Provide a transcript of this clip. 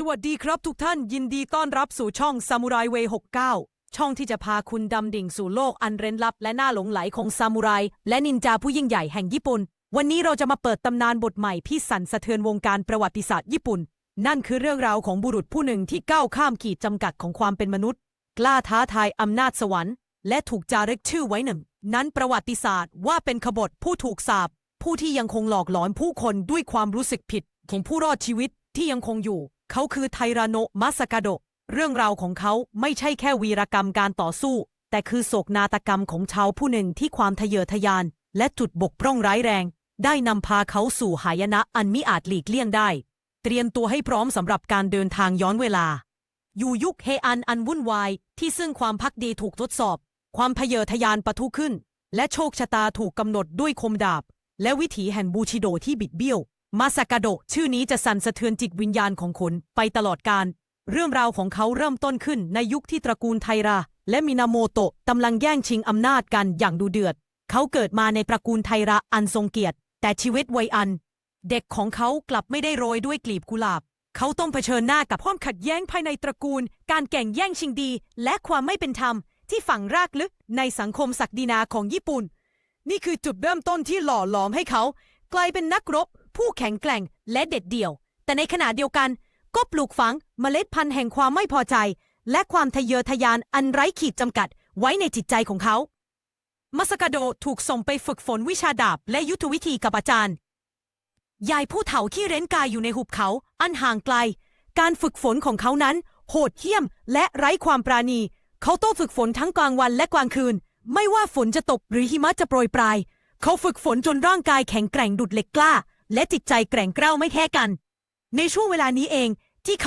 สวัสดีครับทุกท่านยินดีต้อนรับสู่ช่องซามูไรเว69 ช่องที่จะพาคุณดำดิ่งสู่โลกอันเร้นลับ และน่าหลงไหลของซามูไรและนินจาผู้ยิ่งใหญ่แห่งญี่ปุ่น วันนี้เราจะมาเปิดตำนานบทใหม่ที่สั่นสะเทือนวงการประวัติศาสตร์ญี่ปุ่น นั่นคือเรื่องราวของบุรุษผู้หนึ่งที่ก้าวข้ามขีดจำกัดของความเป็นมนุษย์ กล้าท้าทายอำนาจสวรรค์ และถูกจารึกชื่อไว้หนึ่ง นั้นประวัติศาสตร์ว่าเป็นขบฏผู้ถูกสาปผู้ที่ยังคงหลอกหลอนผู้คนด้วยความรู้สึกผิดของผู้รอดชีวิตที่ยังคงอยู่ เขาคือไทราโนมัสกาโด เรื่องราวของเขาไม่ใช่แค่วีรกรรมการต่อสู้ แต่คือโศกนาฏกรรมของชาวผู้หนึ่งที่ความทะเยอทะยาน และจุดบกพร่องร้ายแรง ได้นำพาเขาสู่หายนะอันมิอาจหลีกเลี่ยงได้ เตรียมตัวให้พร้อมสำหรับการเดินทางย้อนเวลา อยู่ยุคเฮอันอันวุ่นวาย ที่ซึ่งความพักดีถูกทดสอบ ความทะเยอทะยานปะทุขึ้น และโชคชะตาถูกกำหนดด้วยคมดาบ และวิถีแห่งบูชิโดที่บิดเบี้ยว มาซากาโดะชื่อนี้จะสั่นสะเทือนจิตวิญญาณของคนไปตลอดการ เรื่องราวของเขาเริ่มต้นขึ้นในยุคที่ตระกูลไทรา และมินาโมโตะกำลังแย่งชิงอำนาจกันอย่างดูเดือด เขาเกิดมาในตระกูลไทระอันทรงเกียรติ แต่ชีวิตวัยอัน เด็กของเขากลับไม่ได้โรยด้วยกลีบกุหลาบ เขาต้องเผชิญหน้ากับความขัดแย้งภายในตระกูล การแข่งแย่งชิงดี และความไม่เป็นธรรม ที่ฝังรากลึกในสังคมศักดินาของญี่ปุ่น นี่คือจุดเริ่มต้นที่หล่อหลอมให้เขา กลายเป็นนักรบ ผู้แข็งแกร่งและเด็ดเดี่ยว แต่ในขณะเดียวกัน ก็ปลูกฝังเมล็ดพันธุ์แห่งความไม่พอใจ และความทะเยอทะยานอันไร้ขีดจำกัดไว้ในจิตใจของเขามาสกาโดถูกส่งไปฝึกฝนวิชาดาบและยุทธวิธีกับอาจารย์ ยายผู้เฒ่าที่เร้นกายอยู่ในหุบเขาอันห่างไกล การฝึกฝนของเขานั้น โหดเหี้ยมและไร้ความปราณี เขาต้องฝึกฝนทั้งกลางวันและกลางคืน ไม่ว่าฝนจะตกหรือหิมะจะโปรยปลาย เขาฝึกฝนจนร่างกายแข็งแกร่งดุดเหล็กกล้า และจิตใจแกร่งกร้าวไม่แพ้กัน ในช่วงเวลานี้เอง